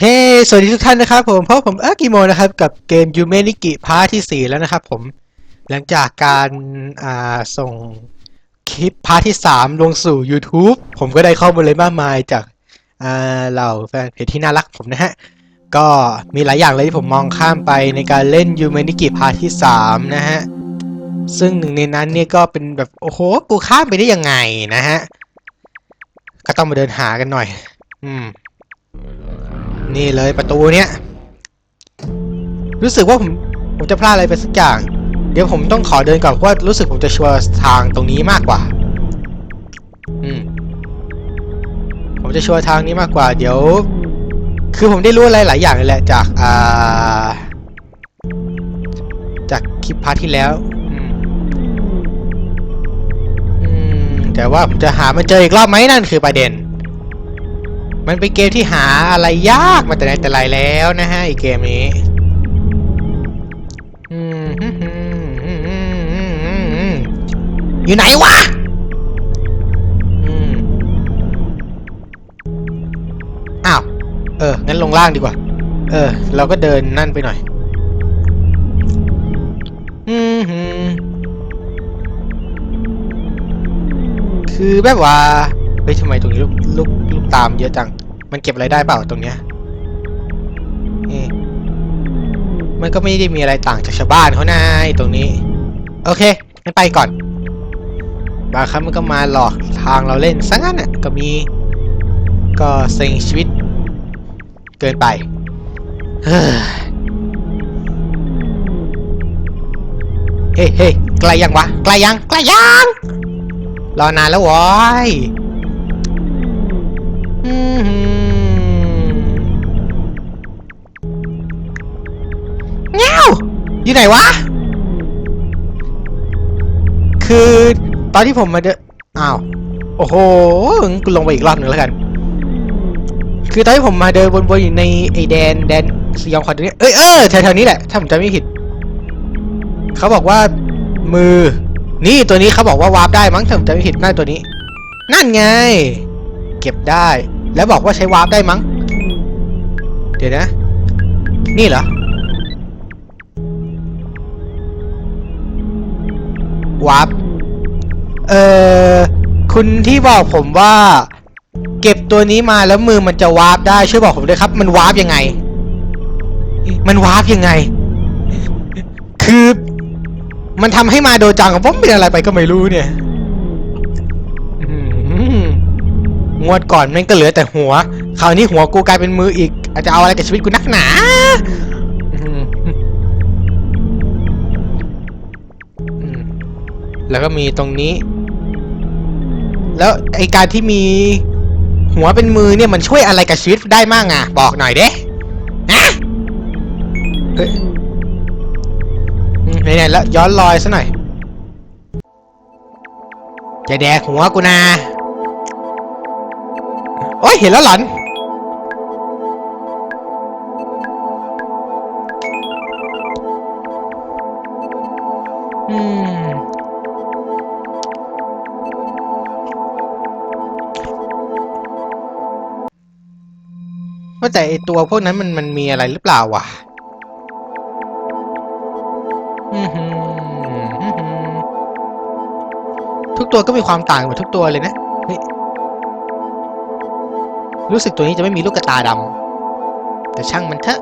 เฮ้สวัสดีทุกท่านนะครับผม เพราะผมเออกิโมนะครับ กับเกมยูเมนิกิพาร์ทที่ 4 แล้วนะครับผม หลังจากการอ่าส่งคลิปพาร์ทที่ 3 ลงสู่ YouTube ผมก็ได้ข้อมูลเลยมากมายจากอ่าเหล่าแฟนเพจที่น่ารักผมนะฮะ ก็มีหลายอย่างเลยที่ผมมองข้ามไปในการเล่นยูเมนิกิพาร์ทที่ 3 นะฮะ ซึ่งหนึ่งในนั้นเนี่ยก็เป็นแบบ โอ้โห กูข้ามไปได้ยังไงนะฮะ ก็ต้องมาเดินหากันหน่อย อืม นี่เลยประตูเนี้ย รู้สึกว่าผมผมจะพลาดอะไรไปสักอย่าง เดี๋ยวผมต้องขอเดินก่อนเพราะว่ารู้สึกผมจะชัวร์ทางตรงนี้มากกว่า อืม ผมจะชัวร์ทางนี้มากกว่า เดี๋ยว คือผมได้รู้อะไรหลายอย่างเลยแหละจาก อ่า จากคลิปพาร์ทที่แล้วอืมแต่ว่าผมจะหามันเจออีกรอบไหมนั่นคือประเด็น มันเป็นเกมที่หาอะไรยากมาแต่ไหนแต่ไรแล้วนะฮะไอีเกมนี้อืมฮึมฮึมฮึมฮึมฮึมอยู่ไหนวะอ้าว เออ งั้นลงล่างดีกว่า เออ เราก็เดินนั่นไปหน่อยอืมฮึมคือแบบว่า เฮ้ยทำไมตรงนี้ลูกลูกลูกตามเยอะจัง มันเก็บอะไรได้เปล่าตรงเนี้ยมันก็ไม่ได้มีอะไรต่างจากชาวบ้านเขานะไอ้ตรงนี้ โอเคงั้นไปก่อนบางครั้งมันก็มาหลอกทางเราเล่นซะงั้นน่ะก็มีก็เซ็งชีวิต เกินไปเฮ้เฮ้ยเฮ้ยไกลยังวะไกลยังไกลยังรอนานแล้ววอยอืม อยู่ไหนวะ คือตอนที่ผมมาเดนอ้าว โอ้โหงั้นกูลงไปอีกรอบหนึ่งแล้วกัน คือตอนที่ผมมาเดินวนๆอยู่ในไอแดนแดนสยองขวัญตรงนี้เอ้ยเออแถวๆนี้แหละ ถ้าผมจำไม่ผิด เขาบอกว่ามือ นี่ตัวนี้เขาบอกว่าวาร์ปได้มั้งถ้าผมจำไม่ผิดน่าตัวนี้ นั่นไง เก็บได้ แล้วบอกว่าใช้วาร์ปได้มั้ง เดี๋ยวนะ นี่เหรอ วาร์ปเอ่อคุณที่บอกผมว่า เก็บตัวนี้มาแล้วมือมันจะวาร์ปได้ช่วยบอกผมด้วยครับ มันวาร์ปยังไง มันวาร์ปยังไง คือมันทำให้มาโดจังของผมเป็นอะไรไปก็ไม่รู้เนี่ยงวดก่อนแม่งก็เหลือแต่หัว คราวนี้หัวกูกลายเป็นมืออีก อาจจะเอาอะไรกับชีวิตกูนักหนา แล้วก็มีตรงนี้ แล้วไอการที่มีหัวเป็นมือเนี่ยมันช่วยอะไรกับชีวิตได้มั่งอะ บอกหน่อยเด้นะเฮ้ยไหนๆแล้วย้อนรอยซะหน่อยจะแดกหัวกูนะโอ้ยเห็นแล้วหลอน แต่ไอตัวพวกนั้นมันมันมีอะไรหรือเปล่าวะทุกตัวก็มีความต่างหมดทุกตัวเลยนะรู้สึกตัวนี้จะไม่มีลูกกระตาดำแต่ช่างมันเถอะ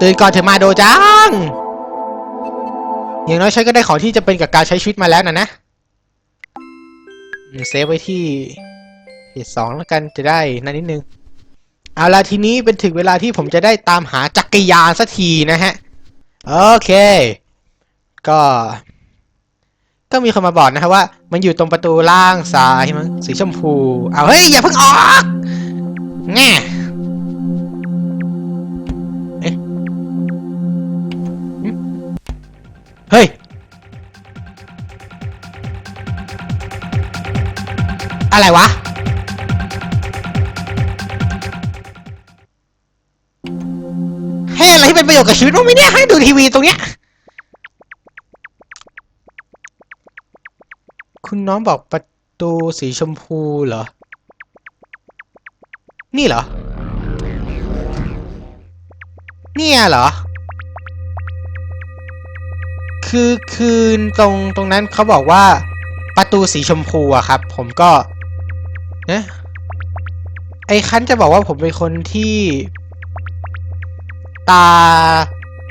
ตื่นก่อนเถอมาโดจัง อย่างน้อยฉันก็ได้ของที่จะเป็นกับการใช้ชีวิตมาแล้วนะนะเซฟไว้ที่ เพจสองแล้วกันจะได้นั่นนิดนึง เอาละทีนี้เป็นถึงเวลาที่ผมจะได้ตามหาจักรยานสักทีนะฮะ โอเค ก็ ก็มีคนมาบอกนะครับว่า มันอยู่ตรงประตูล่างซ้ายมั้งสีชมพู เอาเฮ้ย อย่าเพิ่งออกแง่เอ๊ะเฮ้ย อะไรวะ ให้อะไรที่เป็นประโยชน์กับชีวิตบ้างไหมเนี่ยให้ดูทีวีตรงเนี้ย คุณน้องบอกประตูสีชมพูเหรอ นี่เหรอ เนี่ยเหรอ คือคือตรงตรงนั้นเขาบอกว่าประตูสีชมพูอะครับ ผมก็นะไอ้คันจะบอกว่าผมเป็นคนที่ ตา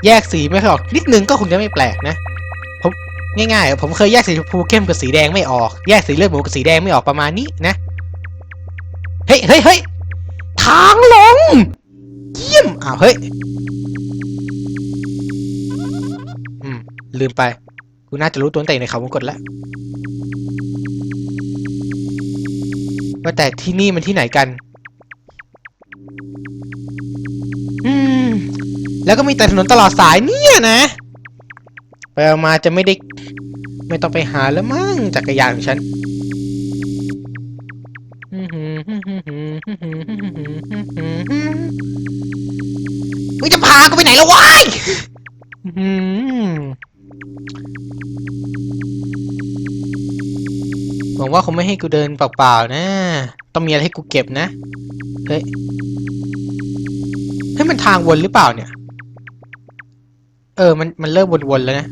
แยกสีไม่ค่อยออกนิดนึงก็คงจะไม่แปลกนะ ผมง่ายๆ ผมเคยแยกสีชมพูเข้มกับสีแดงไม่ออก แยกสีเลือดหมูกับสีแดงไม่ออกประมาณนี้นะ เฮ้ยเฮ้ยเฮ้ยทางลง เยี่ยม อ้าว เฮ้ย อืม ลืมไป กูน่าจะรู้ตัวตั้งแต่ในเขาวงกตแล้ว ว่าแต่ที่นี่มันที่ไหนกัน อืม แล้วก็มีแต่ถนนตลอดสายเนี่ยนะ ไปเอามาจะไม่ได้ ไม่ต้องไปหาแล้วมั้งจักรยานของฉันมึงจะพากูไปไหนแล้ววายอืมหวังว่าคงไม่ให้กูเดินเปล่าๆนะ ต้องมีอะไรให้กูเก็บนะ เฮ้ยเฮ้มันทางวนหรือเปล่าเนี่ย เออ มัน มันเริ่มวนๆแล้วนะ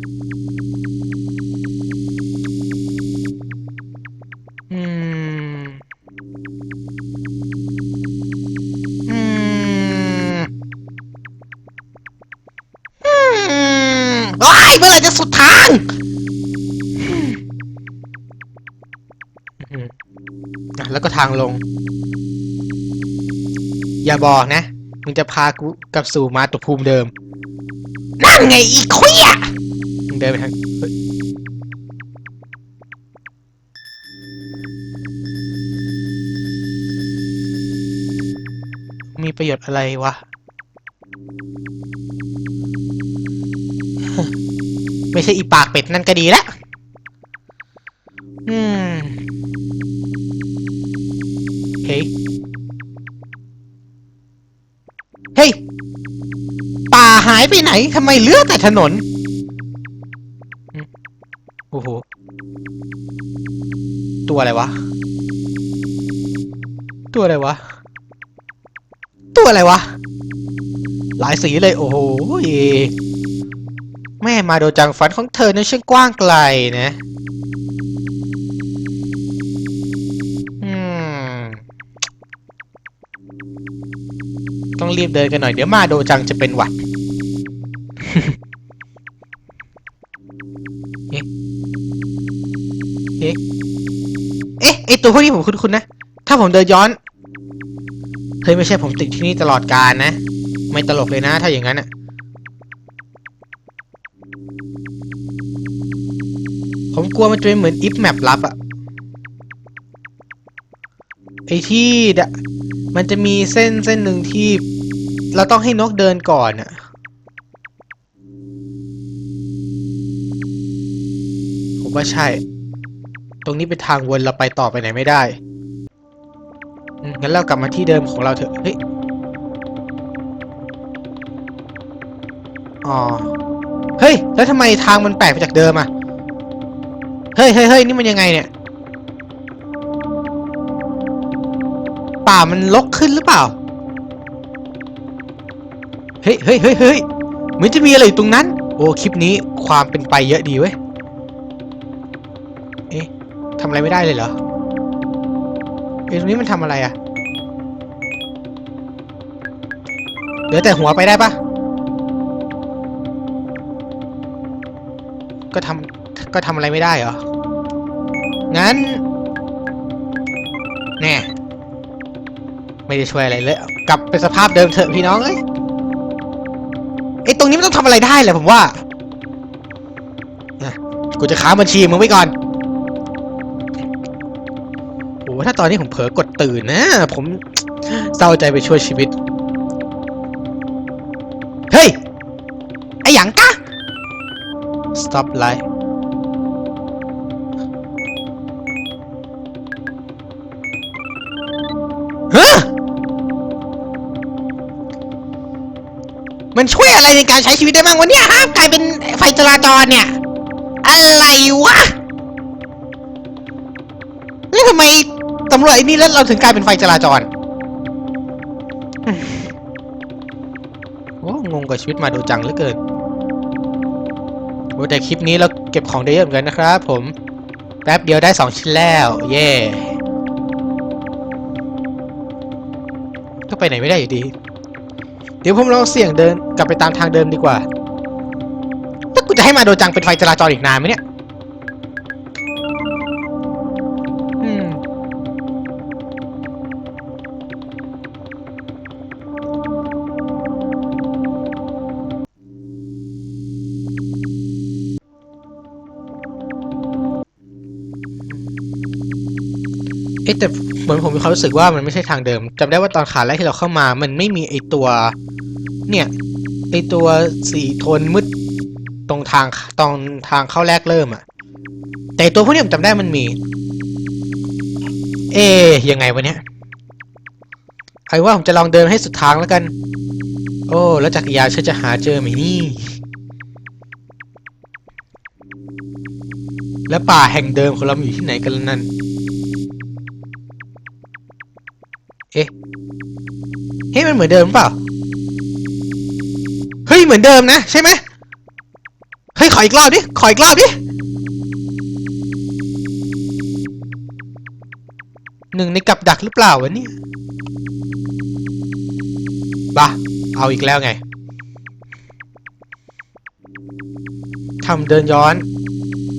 อืม อืม อืมโอ้ยเมื่อไหร่จะสุดทางอะแล้วก็ทางลง อย่าบอกนะ มึงจะพากูกลับสู่มาตุภูมิเดิม นั่นไงอีคุยอะมึงเดินไปทางเฮ้ยมีประโยชน์อะไรวะ ไม่ใช่อีปากเป็ดนั่นก็ดีละ ไปไหนทำไมเหลือแต่ถนนอืมโอ้โห ตัวอะไรวะ ตัวอะไรวะ ตัวอะไรวะ หลายสีเลย โอ้โห แม่มาโดจังฟันของเธอนั้นช่างกว้างไกลนะอืมต้องรีบเดินกันหน่อยเดี๋ยวมาโดจังจะเป็นหวัด เอ๊ะ เอ๊ะ เอ๊ะ ไอตัวพวกนี้ผมคุ้นๆนะ ถ้าผมเดินย้อน เฮ้ยไม่ใช่ผมติดที่นี่ตลอดกาลนะ ไม่ตลกเลยนะ ถ้าอย่างนั้นอะผมกลัวมันจะเป็นเหมือนอิฟแมปลับอะไอที่ดะมันจะมีเส้นเส้นหนึ่งที่ เราต้องให้นกเดินก่อนอะ ผมว่าใช่ ตรงนี้เป็นทางวนเราไปต่อไปไหนไม่ได้งั้นเรากลับมาที่เดิมของเราเถอะ เฮ้ย อ๋อ เฮ้ย แล้วทำไมทางมันแปลกไปจากเดิมอะเฮ้ยเฮ้ยเฮ้ยนี่มันยังไงเนี่ย ป่ามันลกขึ้นหรือเปล่า เฮ้ยเฮ้ยเฮ้ยเฮ้ยเหมือนจะมีอะไรอยู่ตรงนั้น โอ้ คลิปนี้ความเป็นไปเยอะดีเว้ย ทำอะไรไม่ได้เลยเหรอเอ๊ะตรงนี้มันทำอะไรอะเหลือแต่หัวไปได้ปะก็ทำก็ทำอะไรไม่ได้เหรอ งั้น แน่ไม่ได้ช่วยอะไรเลย กลับไปสภาพเดิมเถอะพี่น้องเอ้ยไอ้ตรงนี้ไม่ต้องทำอะไรได้แหละผมว่ากูจะค้าบัญชีมึงไว้ก่อน ถ้าตอนนี้ผมเผลอกดตื่นนะ ผมเศร้าใจไปช่วยชีวิต เฮ้ย ไอหยังกะ stop light ฮะมันช่วยอะไรในการใช้ชีวิตได้บ้างวะเนี่ยห้ามกลายเป็นไฟจราจรเนี่ย อะไรวะนี่ทำไม ตำรวจไอ้นี่แล้วเราถึงกลายเป็นไฟจราจรโอ้งงกับชีวิตมาโดจังเหลือเกินโอ้แต่คลิปนี้เราเก็บของได้เยอะเหมือนกันนะครับผม แป๊บเดียวได้สองชิ้นแล้ว เย่ก็ไปไหนไม่ได้อยู่ดี เดี๋ยวผมลองเสี่ยงเดินกลับไปตามทางเดิมดีกว่าถ้ากูจะให้มาโดจังเป็นไฟจราจรอีกนานไหมเนี่ย อ๊ะแต่เหมือนผมมีความรู้สึกว่ามันไม่ใช่ทางเดิมจำได้ว่าตอนขาแรกที่เราเข้ามา มันไม่มีไอตัว เนี่ยไอตัวสีโทนมืดตรงทางตรงทางเข้าแรกเริ่มอะแต่ตัวพวกนี้ผมจำได้มันมี เอ๊ยยังไงวะเนี่ยใครว่าผมจะลองเดินให้สุดทางแล้วกัน โอ้แล้วจักรยานฉันจะหาเจอไหมนี่ แล้วป่าแห่งเดิมของเราอยู่ที่ไหนกันนั่น เอ๊ะ เฮ้ยมันเหมือนเดิมเปล่า เฮ้ยเหมือนเดิมนะใช่ไหมเฮ้ยขออีกรอบดิ ขออีกรอบดิหนึ่งในกับดักหรือเปล่าวะเนี่ยบ้าเอาอีกแล้วไงทำเดินย้อน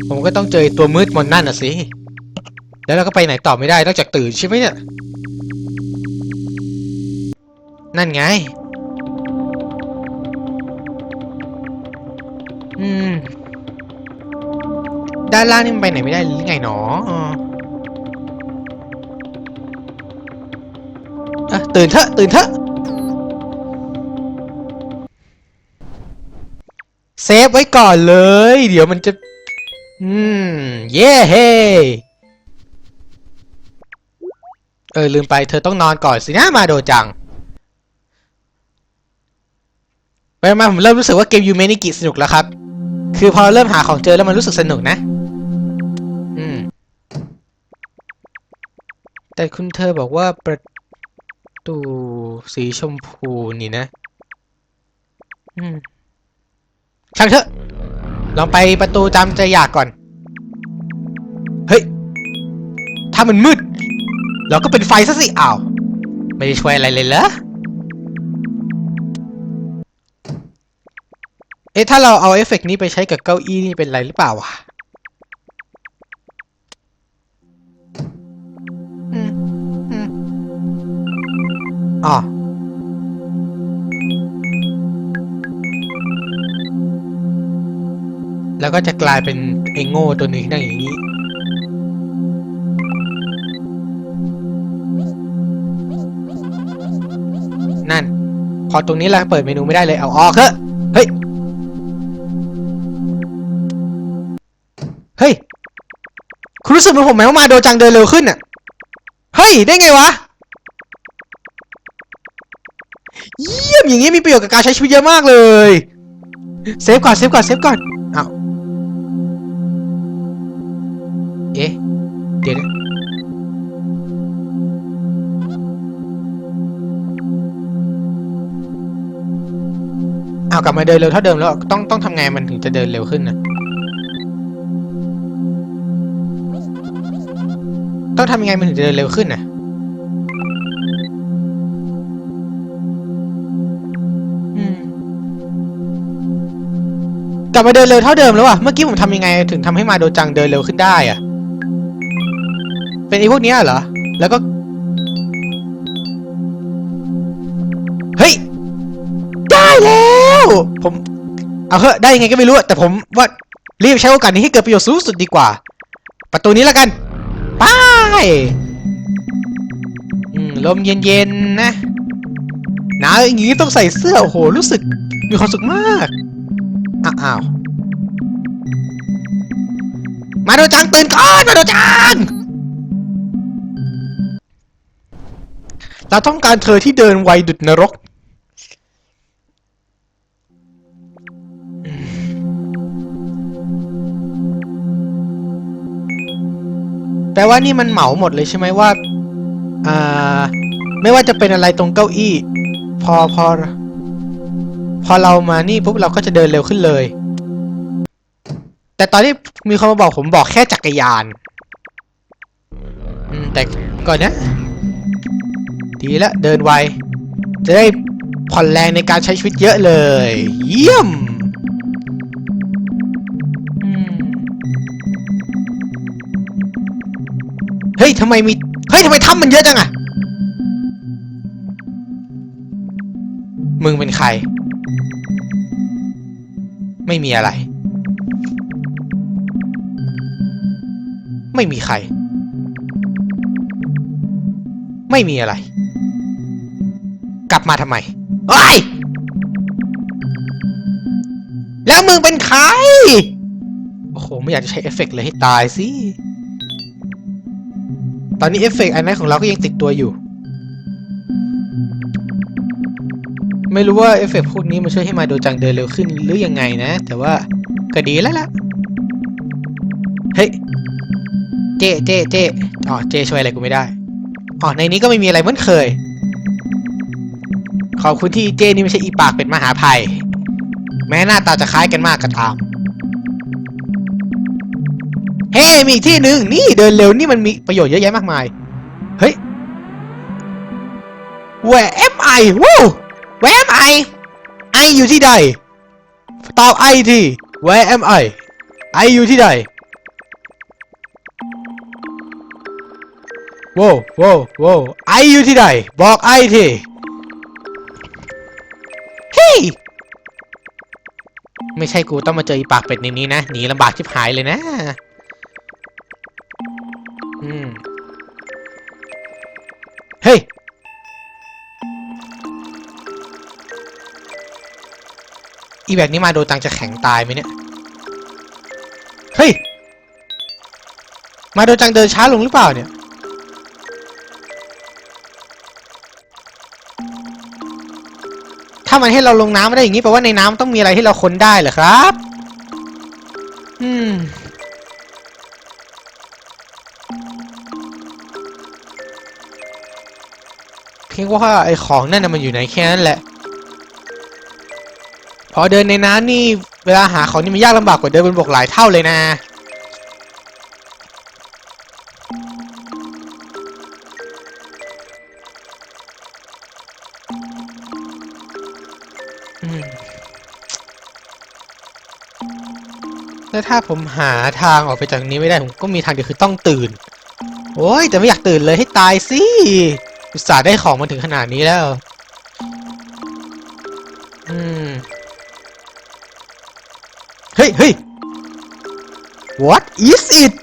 ผมก็ต้องเจอตัวมืดมนนั่นน่ะสิ แล้วเราก็ไปไหนต่อไม่ได้นอกจากตื่นใช่ไหมเนี่ย นั่นไง อืม ด้านล่างนี่มันไปไหนไม่ได้หรือไงหนอเอออะตื่นเถอะ ตื่นเถอะ เซฟไว้ก่อนเลย เดี๋ยวมันจะ อืม เย้เฮ้เออ ลืมไปเธอต้องนอนก่อนสินะมาโดจัง ไปมาผมเริ่มรู้สึกว่าเกมยูเมนิกิสนุกแล้วครับ คือพอเริ่มหาของเจอแล้วมันรู้สึกสนุกนะ อืม แต่คุณเธอบอกว่าประตูสีชมพูนี่นะ อืม ช่างเถอะ ลองไปประตูจำใจอยากก่อน เฮ้ย ถ้ามันมืด เราก็เป็นไฟซะสิ อ้าว ไม่ได้ช่วยอะไรเลยเหรอ อ๊ะถ้าเราเอาเอฟเฟกต์นี้ไปใช้กับเก้าอี้นี่เป็นไรหรือเปล่าวะอืมอืมอ๋อแล้วก็จะกลายเป็นไอ้โง่ตัวหนึ่งนั่งอย่างนี้ นั่น พอตรงนี้เราเปิดเมนูไม่ได้เลย เอาออกเถอะ รู้สึกเหมือนผมไหมว่ามาโดจังเดินเร็วขึ้นอะ เฮ้ย ได้ไงวะ เยี่ยมอย่างนี้มีประโยชน์กับการใช้ชีวิตเยอะมากเลย เซฟก่อน เซฟก่อน เซฟก่อนอ้าวเอ๊ะ เดี๋ยวนะอ้ากลับมาเดินเร็วเท่าเดิมแล้วต้องต้องทำไงมันถึงจะเดินเร็วขึ้นนะ ต้องทำยังไงมันถึงจะเดินเร็วขึ้นน่ะ อืม กลับมาเดินเร็วเท่าเดิมแล้วอะเมื่อกี้ผมทำยังไงถึงทำให้มาโดจังเดินเร็วขึ้นได้อะเป็นไอ้พวกเนี้ยเหรอ แล้วก็ เฮ้ย ได้แล้ว ผม เอาเถอะได้ยังไงก็ไม่รู้อะแต่ผมว่ารีบใช้โอกาสนี้ให้เกิดประโยชน์สูงสุดดีกว่า ประตูนี้แล้วกัน ไปลมเย็นๆนะหนาวอย่างนี้ต้องใส่เสื้อ โอ้โห รู้สึกมีความสุขมาก อ้าวมาโดจังตื่นก่อน มาโดจัง เราต้องการเธอที่เดินไวดุดนรก ลว่านี่มันเหมาหมดเลยใช่ไหมว่าอ่าไม่ว่าจะเป็นอะไรตรงเก้าอี้ พอพอ พอเรามานี่ปุ๊บเราก็จะเดินเร็วขึ้นเลย แต่ตอนที่มีคนมาบอกผมบอกแค่จักรยานอืมแต่ก่อนนะ ดีละเดินไว จะได้ผ่อนแรงในการใช้ชีวิตเยอะเลย เยี่ยม เฮ้ยทำไมมี เฮ้ยทำไมถ้ำมันเยอะจังอะมึงเป็นใคร ไม่มีอะไร ไม่มีใคร ไม่มีอะไร กลับมาทำไมเฮ้ยแล้วมึงเป็นใคร โอ้โห ไม่อยากจะใช้เอฟเฟกต์เลยให้ตายสิ ตอนนี้เอฟเฟกต์อันนั้นของเราก็ยังติดตัวอยู่ ไม่รู้ว่าเอฟเฟกต์พวกนี้มันช่วยให้มาโดจังเดินเร็วขึ้นหรือยังไงนะ แต่ว่าก็ดีแล้วล่ะ เฮ้ย เจเจเจอ๋อ เจช่วยอะไรกูไม่ได้ อ๋อ ในนี้ก็ไม่มีอะไรเหมือนเคย ขอบคุณที่เจนี่ไม่ใช่อีปากเป็นมหาภัย แม้หน้าตาจะคล้ายกันมากก็ตาม ฮ้มีอีกที่หนึ่งนี่เดินเร็วนี่มันมีประโยชน์เยอะแยะมากมาย เฮ้ย Where am I วู้ Where am I I อยู่ที่ใด ตอบ I ที Where am I I อยู่ที่ใดว้วว้วว้วไออยู่ที่ใด บอกไอที เฮ้ยไม่ใช่กูต้องมาเจออีปากเป็ดในนี้นะหนีลำบากชิบหายเลยนะ เฮ้ย อีแบบนี้มาโดนตังจะแข็งตายไหมเนี่ย เฮ้ย มาโดนจังเดินช้าลงหรือเปล่าเนี่ยถ้ามันให้เราลงน้ำไม่ได้อย่างนี้แปลว่าในน้ำต้องมีอะไรที่เราค้นได้เหรอครับ อืม เพียงว่าไอ้ของนั่นนะมันอยู่ไหนแค่นั้นแหละ พอเดินในน้ำนี่เวลาหาของนี่มันยากลำบากกว่าเดินบนบกหลายเท่าเลยนะ แล้วถ้าผมหาทางออกไปจากนี้ไม่ได้ ผมก็มีทางเดียวคือต้องตื่น โอ้ย แต่ไม่อยากตื่นเลยให้ตายสิ อุตส่าห์ได้ของมาถึงขนาดนี้แล้ว อืม เฮ้ยเฮ้ย what is it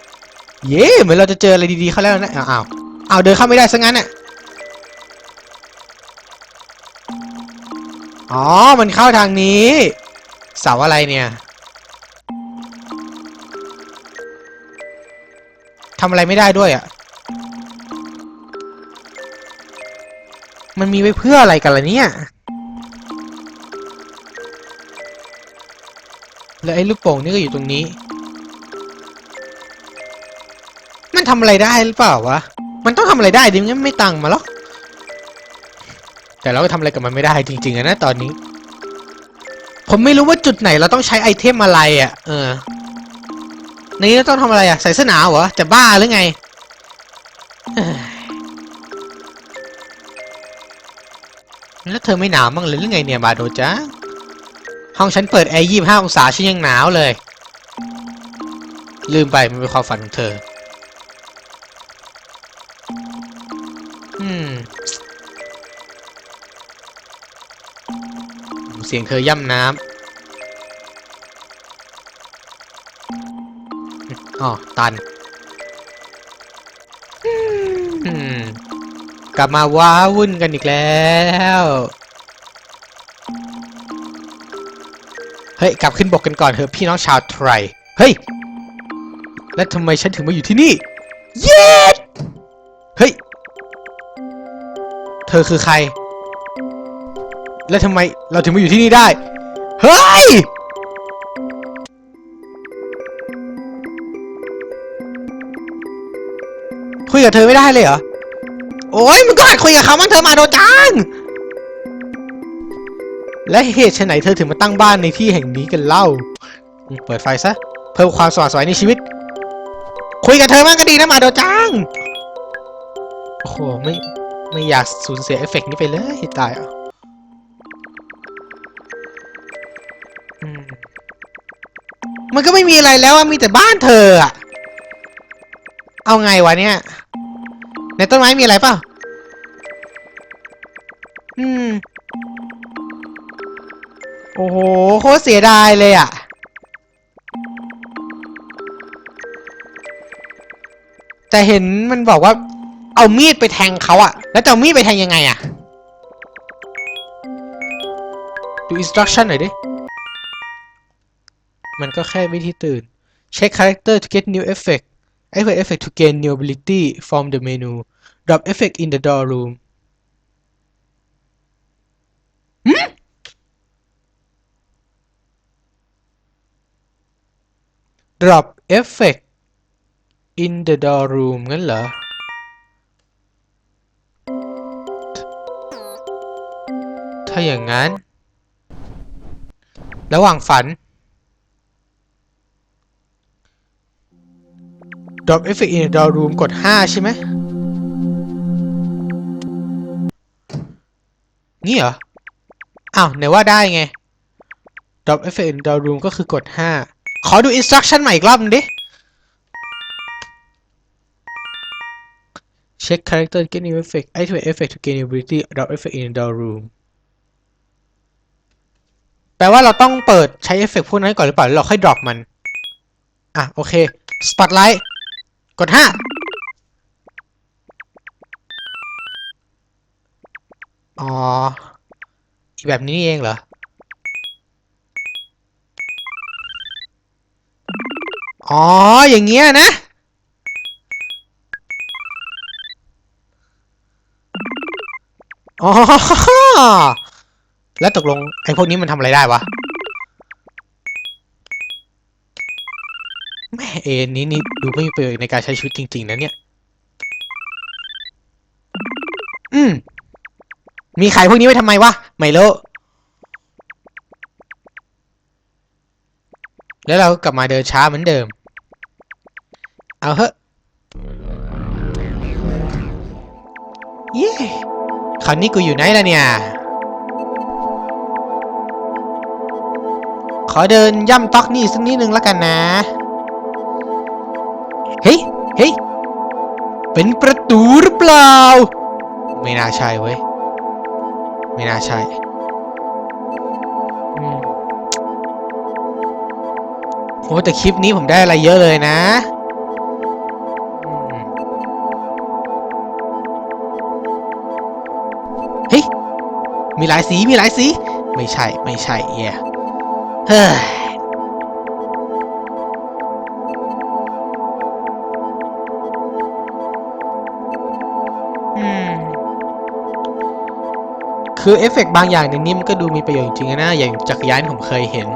เย้เหมือนเราจะเจออะไรดีๆเข้าแล้วนะอ้าวอ้าวเดินเข้าไม่ได้ซะงั้นอะอ๋อ มันเข้าทางนี้ เสาอะไรเนี่ยทำอะไรไม่ได้ด้วยอะ่ มันมีไว้เพื่ออะไรกันล่ะเนี่ย แล้วไอ้ลูกโป่งนี่ก็อยู่ตรงนี้ มันทำอะไรได้หรือเปล่าวะ มันต้องทำอะไรได้ดิงั้นไม่ตังค์มาหรอก แต่เราก็ทำอะไรกับมันไม่ได้จริงๆนะตอนนี้ ผมไม่รู้ว่าจุดไหนเราต้องใช้ไอเทมอะไรอะ่ะ เออในนี้เราต้องทำอะไรอะ่ะ ใส่เสื้อหนาวเหรอ จะบ้าหรือไง แล้วเธอไม่หนาวมั้างเลยหรือไงเนี่ยบาโดจ้าห้องฉันเปิดแอร์ยี่ห้าองศาฉันยังหนาวเลย ลืมไปมันเป็นความฝันของเธอ อืม เสียงเธอย่ำน้ำอ๋อตัน กลับมาว้าวุ่นกันอีกแล้ว เฮ้ย กลับขึ้นบกกันก่อนเถอะพี่น้องชาวไทยเฮ้ย แล้วทำไมฉันถึงมาอยู่ที่นี่ เย็ดเฮ้ย เธอคือใคร แล้วทำไมเราถึงมาอยู่ที่นี่ได้ เฮ้ยคุยกับเธอไม่ได้เลยเหรอ โอ้ยมึงก็หัดคุยกับเขาบ้างเธอมาโดจัง และเหตุไฉนเธอถึงมาตั้งบ้านในที่แห่งนี้กันเล่า เปิดไฟซะ เพิ่มความสว่างสวยในชีวิต คุยกับเธอมากก็ดีนะมาโดจัง โอ้โห ไม่ ไม่อยากสูญเสียเอฟเฟกต์นี้ไปเลยตายอะมมันก็ไม่มีอะไรแล้วอะมีแต่บ้านเธออะเอาไงวะเนี่ย ในต้นไม้มีอะไรเปล่า อืม โอ้โห โคตรเสียดายเลยอะ แต่เห็นมันบอกว่า เอามีดไปแทงเขาอะ แล้วจะเอามีดไปแทงยังไงอะ ดูอินสตรักชั่นหน่อยดิ มันก็แค่วิธีตื่น check character to get new effect activate effect to gain new ability from the menu drop effect in the door room drop effect in the door room งั้นเหรอ ถ้าอย่างนั้น ระหว่างฝัน drop effect in the door room กด 5 ใช่ไหม นี่เหรอ อ้าวไหนว่าได้ไง drop effect in door room ก็คือกด 5 ขอดู instruction ใหม่อีกรอบนึงดิ check character get new effect activate effect to gain ability drop effect in door room แปลว่าเราต้องเปิดใช้เอฟเฟกพวกนั้นก่อนหรือเปล่า แล้วเราค่อย drop มัน อะ โอเค spotlight กด5อ๋อ แบบนี้นี่เองเหรอ อ๋อ อย่างเงี้ยนะ อ๋อ แล้วตกลง ไอ้พวกนี้มันทำอะไรได้วะ แม่เอ็นนี้นี่ดูไม่มีประโยชน์ในการใช้ชีวิตจริง ๆ นะเนี่ย อืม มีขายพวกนี้ไว้ทำไมวะ ไม่รู้ แล้วเรากลับมาเดินช้าเหมือนเดิม เอาเถอะเย้คราวนี้กูอยู่ไหนล่ะเนี่ย ขอเดินย่ำต๊อกนี่สักนิดนึงแล้วกันนะ เฮ้ย เฮ้ย เป็นประตูหรือเปล่า ไม่น่าใช่เว้ย ไม่น่าใช่อืมโหแต่คลิปนี้ผมได้อะไรเยอะเลยนะเฮ้ยมีหลายสีมีหลายสี ไม่ใช่ ไม่ใช่เย่เฮ้ย คือเอฟเฟกต์บางอย่างในนี้มันก็ดูมีประโยชน์จริงๆนะ อย่างจักรยานผมเคยเห็น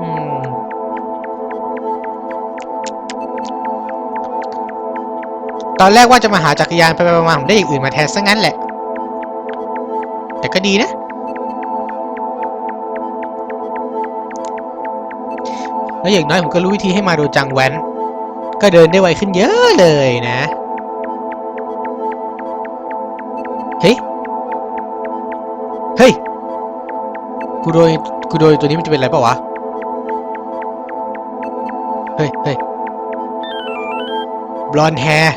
อตอนแรกว่าจะมาหาจักรยานไปๆมาๆผมได้อย่างอื่นมาแทนซะงั้นแหละ แต่ก็ดีนะ แล้วอย่างน้อยผมก็รู้วิธีให้มาโดจังแว้นก็เดินได้ไวขึ้นเยอะเลยนะ กูโดยกูโดยตัวนี้มันจะเป็นอะไรเปล่าวะ เฮ้ยเฮ้ยบลอนแฮร์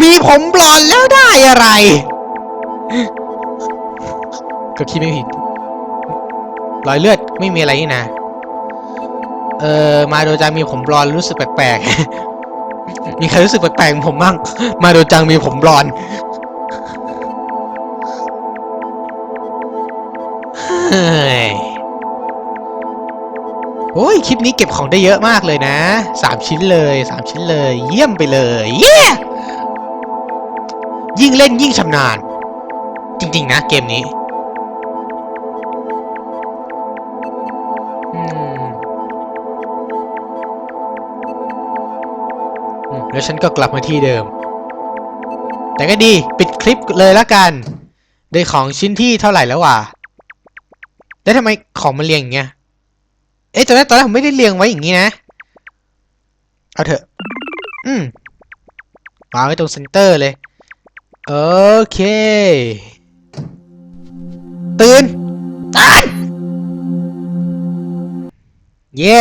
มีผมบลอนแล้วได้อะไร ก็คิดไม่ผิดรอยเลือดไม่มีอะไรนี่นะ เออมาโดจังมีผมบลอนรู้สึกแปลกๆ มีใครรู้สึกแปลกๆผมบ้าง มาโดจังมีผมบลอน ย โอ้ย คลิปนี้เก็บของได้เยอะมากเลยนะสามชิ้นเลยสามชิ้นเลย เยี่ยมไปเลย เย้ยิ่งเล่นยิ่งชำนาญ จริง ๆ นะ เกมนี้แล้วฉันก็กลับมาที่เดิม แต่ก็ดี ปิดคลิปเลยละกัน ได้ของชิ้นที่เท่าไหร่แล้ววะ แล้วทำไมของมันเรียงอย่างเงี้ย เอ๊ะตอนแรกตอนแรกผมไม่ได้เรียงไว้อย่างงี้นะ เอาเถอะ อืมวางไว้ตรงเซนเตอร์เลย โอเค ตื่นตื่นเย้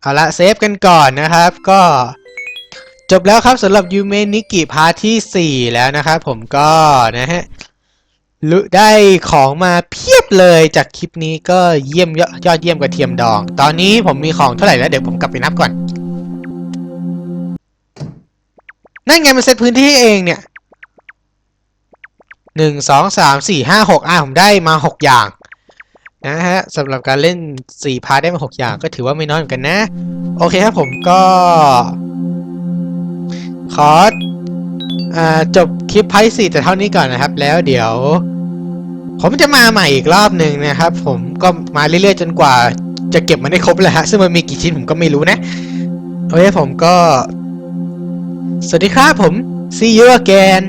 เอาละเซฟกันก่อนนะครับ ก็จบแล้วครับสำหรับยูเมนิกิพาร์ทที่ 4 แล้วนะครับผมก็นะฮะ ลุได้ของมาเพียบเลยจากคลิปนี้ก็เยี่ยมยอดยอดเยี่ยมกระเทียมดอง ตอนนี้ผมมีของเท่าไหร่แล้วเดี๋ยวผมกลับไปนับก่อน นั่นไงมันเซตพื้นที่เองเนี่ยหนึ่งสองสามสี่ห้าหกอะผมได้มาหกอย่างนะฮะสำหรับการเล่นสี่พาร์ทได้มาหกอย่างก็ถือว่าไม่น้อยเหมือนกันนะ โอเคครับผมก็ ขอ จบคลิปไพ่สี่แต่เท่านี้ก่อนนะครับ แล้วเดี๋ยว ผมจะมาใหม่อีกรอบหนึ่งนะครับ ผมก็มาเรื่อยๆ จนกว่าจะเก็บมันได้ครบเลยฮะซึ่งมันมีกี่ชิ้นผมก็ไม่รู้นะโอเคผมก็ สวัสดีครับผม see you again